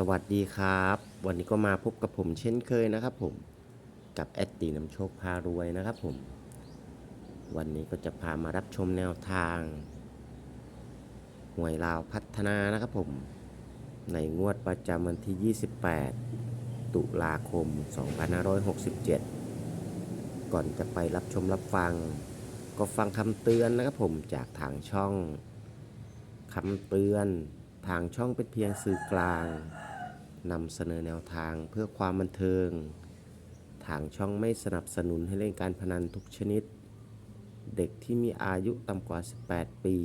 สวัสดีครับ วันนี้ก็มาพบกับผมเช่นเคยนะครับผมกับแอดตีนำโชคพารวยนะครับผม วันนี้ก็จะพามารับชมแนวทางหวยลาวพัฒนานะครับผม ในงวดประจำวันที่ 28 ตุลาคม 2567 ก่อนจะไปรับชมรับฟัง ก็ฟังคำเตือนนะครับผมจากทางช่องคำเตือนทางช่องเป็นเพียงสื่อกลาง นำเสนอแนวทางเพื่อความบันเทิง ทางช่องไม่สนับสนุนให้เล่นการพนันทุกชนิด เด็กที่มีอายุต่ำกว่า 18 ปี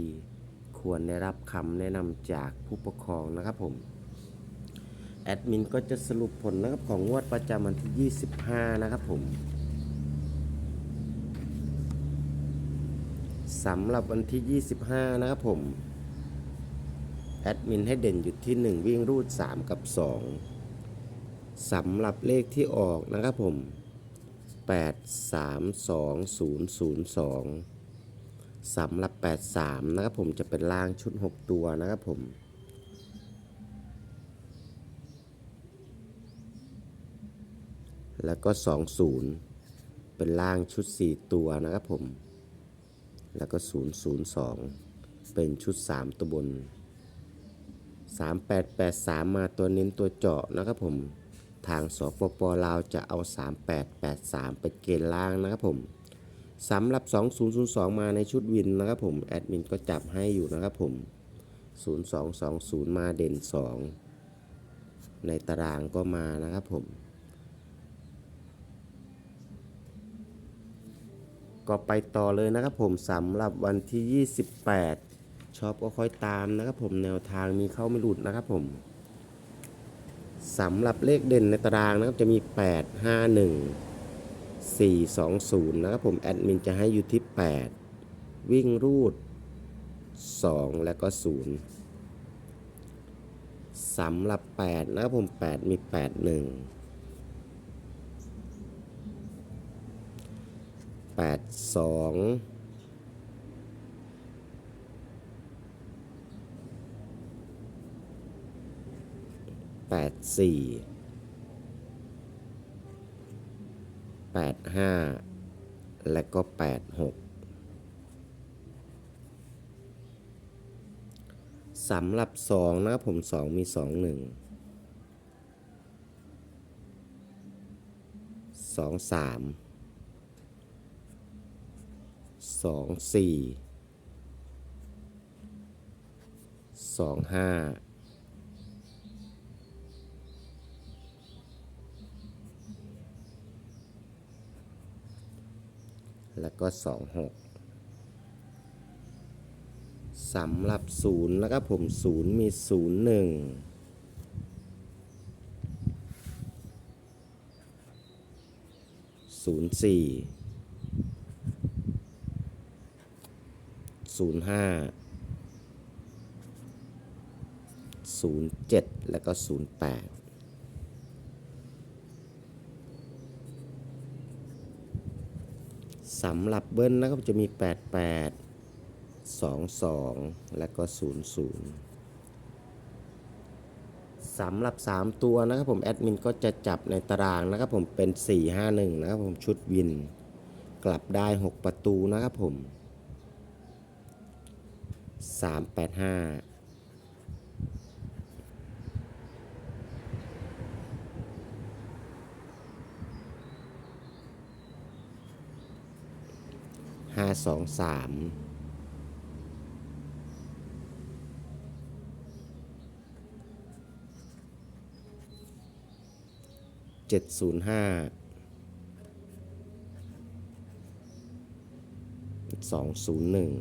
ควรได้รับคำแนะนำจากผู้ปกครองนะครับผม แอดมินก็จะสรุปผลนะครับของงวดประจำวันที่ 25 นะครับผมสำหรับวันที่ 25 นะครับผม แอดมินให้เด่นอยู่ที่ 1 วิ่งรูด 3 กับ 2 สำหรับเลขที่ออกนะครับผม 8 3 2 0 0 2 สำหรับ 83 นะครับผมจะเป็นล่างชุด 6 ตัวนะครับผมแล้วก็ 20 เป็นล่างชุด 4 ตัวนะครับผม แล้วก็ 002 เป็นชุด 3 ตัวบน 3883 มาตัวเน้นตัวเจาะนะครับผมทางสปปลาวจะเอา 3883 ไปเกณฑ์ล่างนะครับผมสำหรับ 2002 มาในชุดวินนะครับผมแอดมินก็จับให้อยู่นะครับผม 0220 มาเด่น 2 ในตารางก็มานะครับผม ก็ไปต่อเลยนะครับผมสำหรับวันที่ 28 ชอบก็ค่อยตามนะครับผมแนวทางมีเข้าไม่หลุดนะครับผมสำหรับเลขเด่นในตารางนะครับจะมี 8 5 1 4 2 0 นะครับผมแอดมินจะให้อยู่ที่ 8 วิ่งรูด 2 และก็ 0สำหรับ 8 นะครับผม 8 มี 8 1 8 2 แปดสี่แปดห้าและก็แปดหกสำหรับสองนะครับผมสองมีสองหนึ่งสองสามสองสี่สองห้า แล้วก็สองหกสำหรับศูนย์แล้วก็ผมศูนย์มีศูนย์หนึ่งศูนย์สี่ศูนย์ห้าศูนย์เจ็ดแล้วก็ศูนย์แปด สำหรับเบิ้ลนะครับจะมี 88 22 และก็ 00 สำหรับ 3 ตัวนะครับผมแอดมินก็จะจับในตารางนะครับผมเป็น 451 นะครับผมชุดวิน กลับได้ 6 ประตูนะครับผม 385 ห้าสองสามเจ็ดศูนย์ห้าสองศูนย์หนึ่ง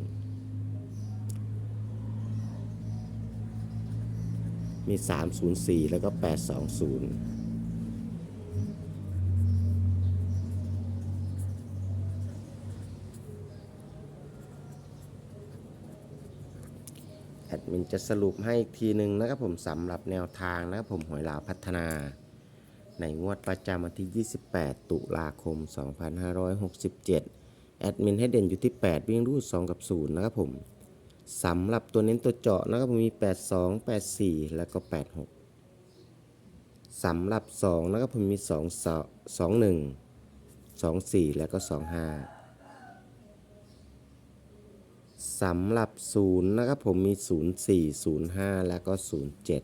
มี 304 แล้วก็ 820 แอดมินจะสรุปให้อีกทีหนึ่งนะครับผมสำหรับแนวทางนะครับผมหวยลาวพัฒนา ในงวดประจำวันที่ 28 ตุลาคม 2567 แอดมินให้เด่นอยู่ที่ 8 วิ่งรูด 2 กับ 0 นะครับผมสำหรับตัวเน้นตัวเจาะนะครับผมมี 82 84 แล้วก็ 86สำหรับสองนะครับผมมีสองสองหนึ่งสองสี่แล้วก็สองห้า สำหรับศูนย์นะครับผมมีศูนย์สี่ศูนย์ห้าแล้วก็ศูนย์เจ็ด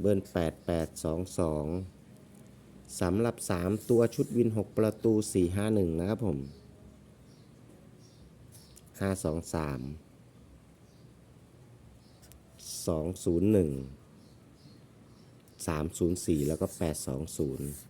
เบิ้ลแปดแปดสองสองสำหรับสามตัวชุดวินหกประตูสี่ห้าหนึ่งนะครับผมห้าสองสามสองศูนย์หนึ่ง304 แล้วก็ 820